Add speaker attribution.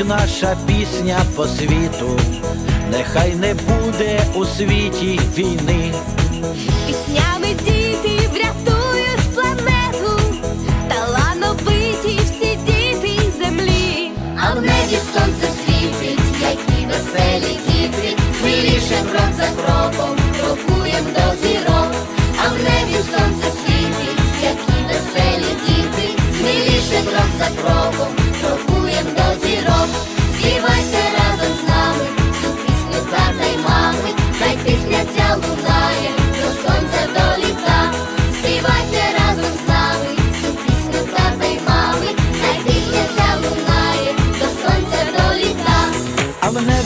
Speaker 1: летить наша пісня по світу, нехай не буде у світі війни.
Speaker 2: Піснями діти врятують планету, талановиті всі діти землі.
Speaker 3: А в небі сонце світить, які веселі діти, сміліше крок за кроком, крокуєм до зірок. А в небі сонце світить, які веселі діти, сміліше крок за кроком,